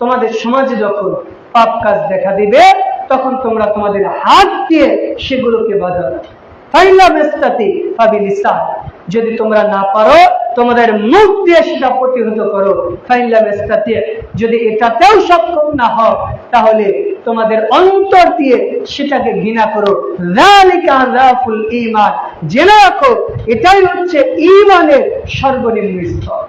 তোমাদের সমাজে যখন পাপ কাজ দেখা দিবে, তখন তোমরা তোমাদের হাত দিয়ে সেগুলোকে বাজাও। যদি তোমরা না পারো তোমাদের মুখ দিয়ে সেটা প্রতিহত করো। যদি এটাতেও সক্ষম না হও, তাহলে তোমাদের অন্তর দিয়ে সেটাকে ঘৃণা করো। আযাফুল জেনে রাখো, এটাই হচ্ছে ঈমানের সর্বনিম্ন স্তর।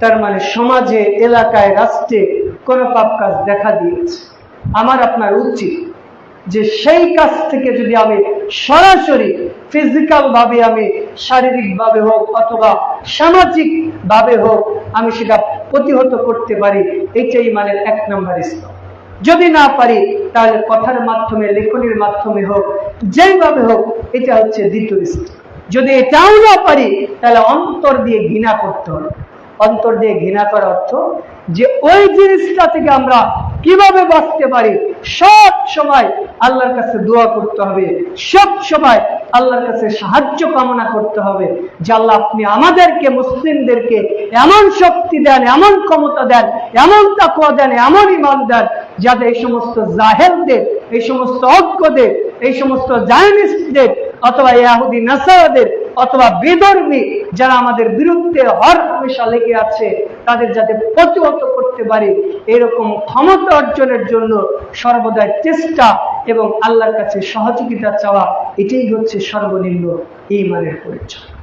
তার মানে সমাজে, এলাকায়, রাষ্ট্রে কোনো পাপ কাজ দেখা দিয়েছে। আমার আপনার উচিত যে সেই কাজ থেকে যদি আমি সরাসরি ফিজিক্যাল ভাবে আমি শারীরিক ভাবে হোক অথবা সামাজিক ভাবে হোক, আমি সেটা প্রতিহত করতে পারি এইটাই মানে এক নম্বর স্তর। যদি না পারি, তাহলে কথার মাধ্যমে, লেখনির মাধ্যমে হোক, যেইভাবে হোক, এটা হচ্ছে দ্বিতীয় স্তর। যদি এটাও না পারি, তাহলে অন্তর দিয়ে ঘৃণা করতে হবে। অন্তর দিয়ে ঘৃণা করার অর্থ যে ওই জিনিসটা থেকে আমরা কীভাবে বাঁচতে পারি? সব সময় আল্লাহর কাছে দোয়া করতে হবে। সব সময় আল্লাহর কাছে সাহায্য কামনা করতে হবে। যে আল্লাহ, আপনি আমাদেরকে, মুসলিমদেরকে এমন শক্তি দেন, এমন ক্ষমতা দেন, এমন তাকুয়া দেন, এমন ইমান দেন, যাতে এই সমস্ত জাহেলদের, এই সমস্ত অজ্ঞদের, এই সমস্ত জায়নিস্টদের অথবা ইয়াহুদি, নাসারাদের অথবা বিধর্মী যারা আমাদের বিরুদ্ধে হর হামেশা লেগে আছে, তাদের যাতে প্রতিহত করতে পারে, এরকম ক্ষমতা অর্জনের জন্য সর্বদাই চেষ্টা এবং আল্লাহর কাছে সহযোগিতা চাওয়া, এটাই হচ্ছে সর্বনিম্ন এই মানের পরিচয়।